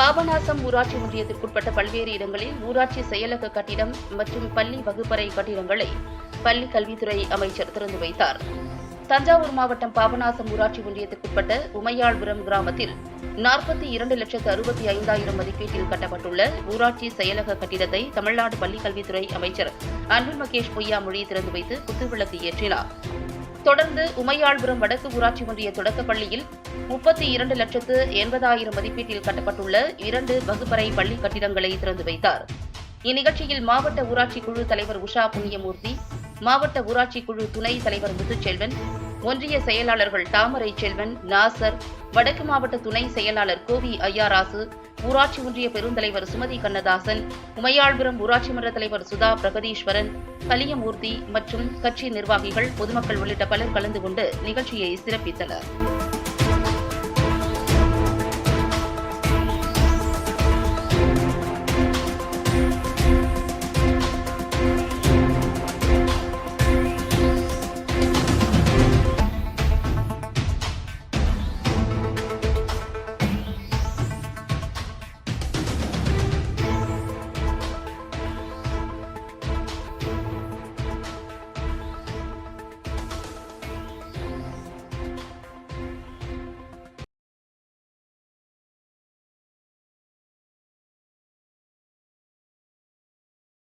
பாபநாசம் ஊராட்சி ஒன்றியத்திற்குட்பட்ட பல்வேறு இடங்களில் ஊராட்சி செயலக கட்டிடம் மற்றும் பள்ளி வகுப்பறை கட்டிடங்களை பள்ளி கல்வித்துறை அமைச்சர் திறந்து வைத்தார். தஞ்சாவூர் மாவட்டம் பாபநாசம் ஊராட்சி ஒன்றியத்திற்குட்பட்ட உமையாள்புரம் கிராமத்தில் நாற்பத்தி இரண்டு லட்சத்து அறுபத்தி ஐந்தாயிரம் மதிப்பீட்டில் கட்டப்பட்டுள்ள ஊராட்சி செயலக கட்டிடத்தை தமிழ்நாடு பள்ளிக் கல்வித்துறை அமைச்சர் அன்பில் மகேஷ் பொய்யாமொழி திறந்து வைத்து குத்துவிளக்கு ஏற்றினார். தொடர்ந்து உமையாள்புரம் வடக்கு ஊராட்சி ஒன்றிய தொடக்கப் பள்ளியில் முப்பத்தி இரண்டு லட்சத்து எண்பதாயிரம் மதிப்பீட்டில் கட்டப்பட்டுள்ள இரண்டு வகுப்பறை பள்ளி கட்டிடங்களை திறந்து வைத்தார். இந்நிகழ்ச்சியில் மாவட்ட ஊராட்சி குழு தலைவர் உஷா புண்ணியமூர்த்தி மாவட்ட ஊராட்சி குழு துணை தலைவர் முத்துச்செல்வன் ஒன்றிய செயலாளர்கள் தாமரை செல்வன் நாசர் வடக்கு மாவட்ட துணை செயலாளர் கோவி ஐயாராசு ஊராட்சி ஒன்றிய பெருந்தலைவர் சுமதி கண்ணதாசன் உமையாள்புரம் ஊராட்சி மன்ற தலைவர் சுதா பிரகதீஸ்வரன் கலியமூர்த்தி மற்றும் கட்சி நிர்வாகிகள் பொதுமக்கள் உள்ளிட்ட பலர் கலந்து கொண்டு நிகழ்ச்சியை சிறப்பித்தனர்.